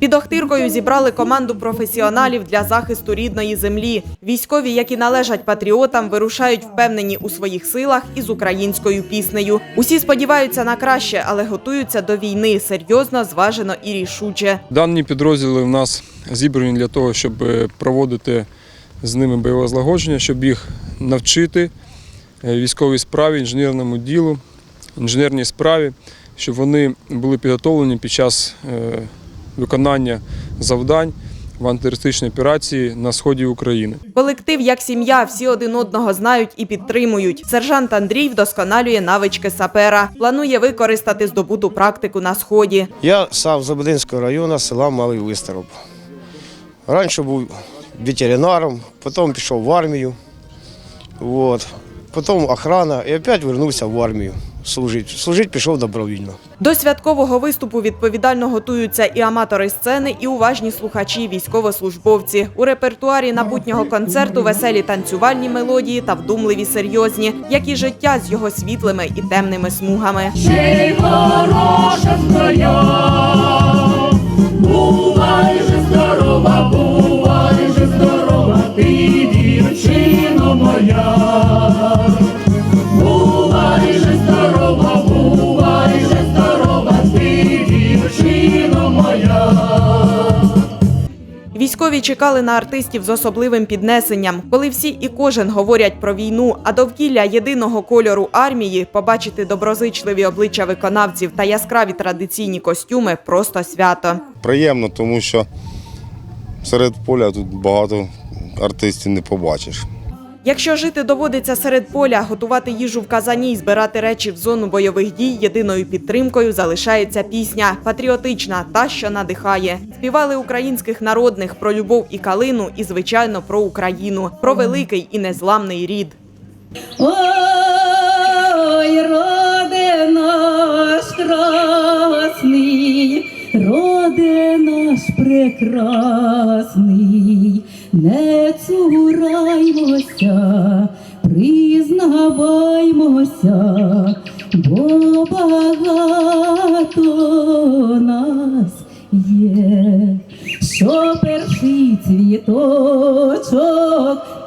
Під Охтиркою зібрали команду професіоналів для захисту рідної землі. Військові, які належать патріотам, вирушають впевнені у своїх силах і з українською піснею. Усі сподіваються на краще, але готуються до війни серйозно, зважено і рішуче. Дані підрозділи в нас зібрані для того, щоб е, проводити з ними бойове злагодження, щоб їх навчити е, військовій справі, інженерному ділу, інженерній справі, щоб вони були підготовлені під час е, виконання завдань в антитерористичній операції на сході України. Колектив як сім'я, всі один одного знають і підтримують. Сержант Андрій вдосконалює навички сапера. Планує використати здобуту практику на сході. Я сам з Ободинського району, села Малий Вистероб. Раніше був ветеринаром, потім пішов в армію, от. Потім охрана і опять вернувся в армію служити. Служити пішов добровільно. До святкового виступу відповідально готуються і аматори сцени, і уважні слухачі, військовослужбовці. У репертуарі набутнього концерту веселі танцювальні мелодії та вдумливі серйозні, як і життя з його світлими і темними смугами. Ще хороша Військові чекали на артистів з особливим піднесенням. Коли всі і кожен говорять про війну, а довкілля єдиного кольору армії побачити доброзичливі обличчя виконавців та яскраві традиційні костюми просто свято. приємно, тому що серед поля тут багато артистів не побачиш. Якщо жити доводиться серед поля, готувати їжу в казані й збирати речі в зону бойових дій, єдиною підтримкою залишається пісня патріотична, та що надихає. Співали українських народних про любов і калину, і звичайно про Україну, про великий і незламний рід. Ой, роде наш красний, роде наш прекрасний, цураймося, признаваймося, бо багато нас є. Що перший цвіточок,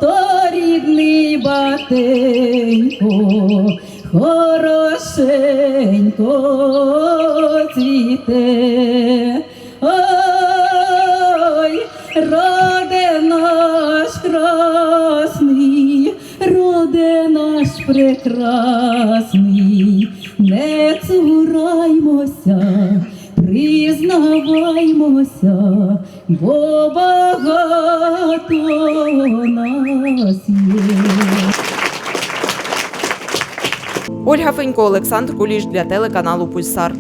то рідний батенько, хорошенько цвіте. Красний, роде наш прекрасний, не цураймося, признаваймося, бо багато нас є. Ольга Фенько, Олександр Куліш для телеканалу Пульсар.